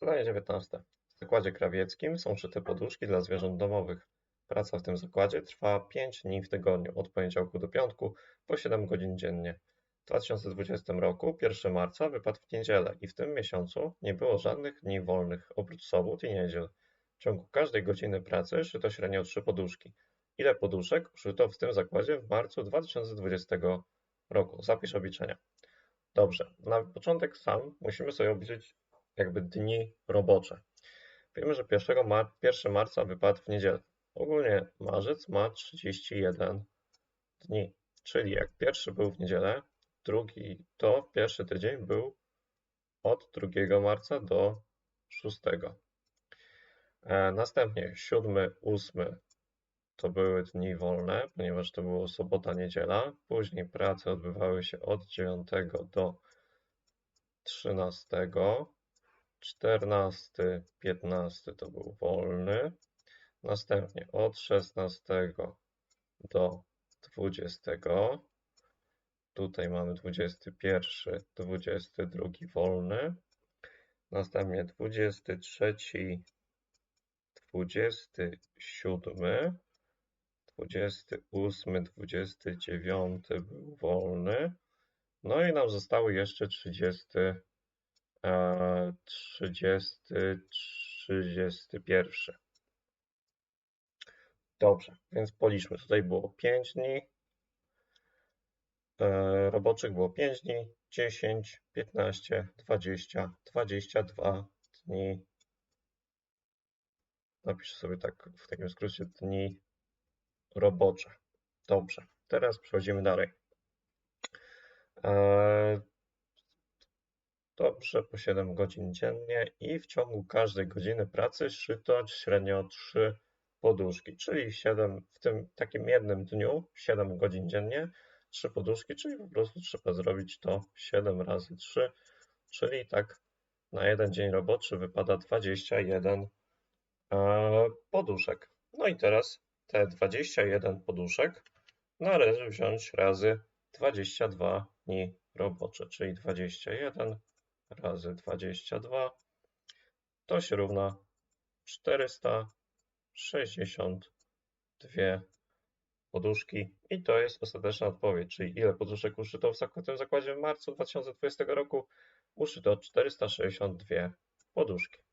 Zadanie 19. W zakładzie krawieckim są szyte poduszki dla zwierząt domowych. Praca w tym zakładzie trwa 5 dni w tygodniu, od poniedziałku do piątku, po 7 godzin dziennie. W 2020 roku 1 marca wypadł w niedzielę i w tym miesiącu nie było żadnych dni wolnych, oprócz sobot i niedziel. W ciągu każdej godziny pracy szyto średnio 3 poduszki. Ile poduszek uszyto w tym zakładzie w marcu 2020 roku? Zapisz obliczenia. Dobrze, na początek sam musimy sobie obliczyć jakby dni robocze. Wiemy, że 1, mar 1 marca wypadł w niedzielę. Ogólnie marzec ma 31 dni, czyli jak pierwszy był w niedzielę, drugi to pierwszy tydzień był od 2 marca do 6. E, następnie 7, 8 to były dni wolne, ponieważ to było sobota, niedziela. Później prace odbywały się od 9 do 13. 14, 15 to był wolny. Następnie od 16 do 20. Tutaj mamy 21, 22 wolny. Następnie 23, 27, 28, 29 był wolny. No i nam zostały jeszcze 30, 30, 31. Dobrze, więc policzmy. Tutaj było 5 dni. E, roboczych było 5 dni, 10, 15, 20, 22 dni. Napiszę sobie tak w takim skrócie dni robocze. Dobrze, teraz przechodzimy dalej. Dobrze, po 7 godzin dziennie i w ciągu każdej godziny pracy szyto średnio 3 poduszki, czyli 7 w tym takim jednym dniu, 7 godzin dziennie, 3 poduszki, czyli po prostu trzeba zrobić to 7 razy 3, czyli tak na jeden dzień roboczy wypada 21 e, poduszek. No i teraz te 21 poduszek należy wziąć razy 22 dni robocze, czyli 21 razy 22 to się równa 462 poduszki i to jest ostateczna odpowiedź, czyli ile poduszek uszyto w tym zakładzie w marcu 2020 roku? Uszyto 462 poduszki.